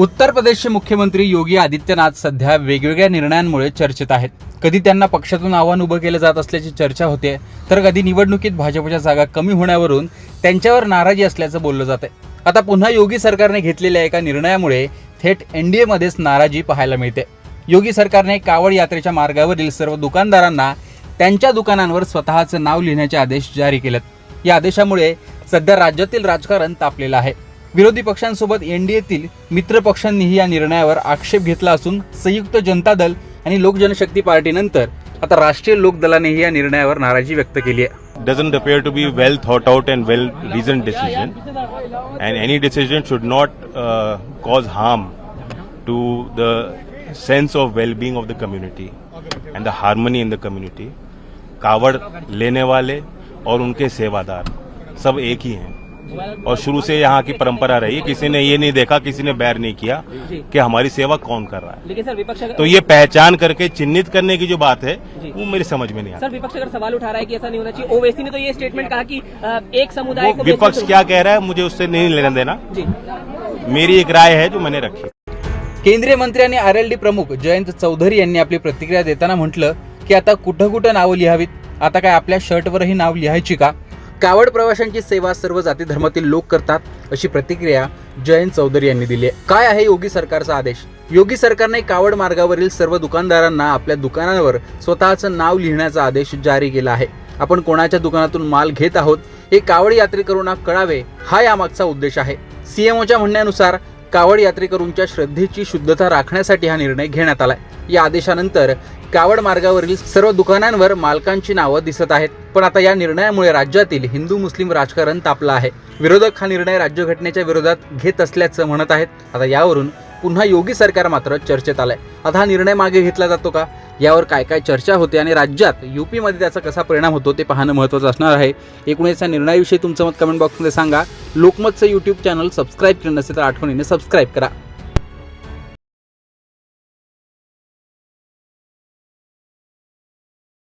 उत्तर प्रदेशचे मुख्यमंत्री योगी आदित्यनाथ सध्या वेगवेगळ्या निर्णयांमुळे चर्चेत आहेत. कधी त्यांना पक्षातून आव्हान उभं केलं जात असल्याची चर्चा होते तर कधी निवडणुकीत भाजपच्या जागा कमी होण्यावरून त्यांच्यावर नाराजी असल्याचं बोललं जात आहे आता पुन्हा योगी सरकारने घेतलेल्या एका निर्णयामुळे थेट एनडीएमध्येच नाराजी पाहायला मिळते. योगी सरकारने कावड यात्रेच्या मार्गावरील सर्व दुकानदारांना त्यांच्या दुकानांवर स्वतःचं नाव लिहिण्याचे आदेश जारी केलेत. या आदेशामुळे सध्या राज्यातील राजकारण तापलेलं आहे. विरोधी पक्षांसोबत एनडीएतील मित्र पक्षांनीही या निर्णयावर आक्षेप घेतला असून संयुक्त जनता दल आणि लोक जनशक्ती पार्टीनंतर आता राष्ट्रीय लोक दलानेही या निर्णयावर नाराजी व्यक्त केली आहे doesn't appear to be well thought out and well reasoned decision and any decision should not uh, cause harm to the sense of well-being of the community and the harmony in the community कावड़ लेने वाले और उनके सेवादार सब एक ही हैं और शुरू से यहाँ की परंपरा रही है किसी ने ये नहीं देखा किसी ने बैर नहीं किया कि हमारी सेवा कौन कर रहा है। लेकिन सर विपक्ष तो ये पहचान करके चिन्हित करने की जो बात है वो मेरी समझ में नहीं आती। सर विपक्ष अगर सवाल उठा रहा है कि ऐसा नहीं होना चाहिए ओवैसी ने तो ये स्टेटमेंट कहा कि एक समुदाय को विपक्ष क्या कह रहा है मुझे उससे नहीं लेना देना। मेरी एक राय है जो मैंने रखी। केंद्रीय मंत्री आणि आर एल डी प्रमुख जयंत चौधरी यांनी आपली प्रतिक्रिया देताना म्हटलं की आता कुठं कुठं नावं लिहावीत? आता काय आपल्या शर्टवरही नाव लिहायची का? कावड प्रवाशांची सेवा सर्व जाती धर्मातील लोक करतात अशी प्रतिक्रिया जयंत चौधरी यांनी दिली आहे. काय आहे योगी सरकारचा आदेश? योगी सरकारने कावड मार्गावरील सर्व दुकानदारांना आपल्या दुकानांवर स्वतःचं नाव लिहिण्याचा आदेश जारी केला आहे. आपण कोणाच्या दुकानातून माल घेत आहोत हे कावड यात्रेकरूंना कळावे हा यामागचा उद्देश आहे. सीएमओच्या म्हणण्यानुसार कावड यात्रेकरूंच्या श्रद्धेची शुद्धता राखण्यासाठी हा निर्णय घेण्यात आलाय. या आदेशानंतर कावड मार्गावरील सर्व दुकानांवर मालकांची नावं दिसत आहेत. पण आता या निर्णयामुळे राज्यातील हिंदू मुस्लिम राजकारण तापलं आहे. विरोधक हा निर्णय राज्यघटनेच्या विरोधात घेत असल्याचं म्हणत आहेत. आता यावरून पुन्हा योगी सरकार मात्र चर्चेत आलंय. आता हा निर्णय मागे घेतला जातो का? यावर काय काय चर्चा होते आणि राज्यात युपीमध्ये त्याचा कसा परिणाम होतो ते पाहणं महत्त्वाचं असणार आहे. एकूणच या निर्णयाविषयी तुमचं मत कमेंट बॉक्समध्ये सांगा. लोकमतचं यूट्यूब चॅनल सबस्क्राईब केलं नसेल तर आठवणीने सबस्क्राईब करा.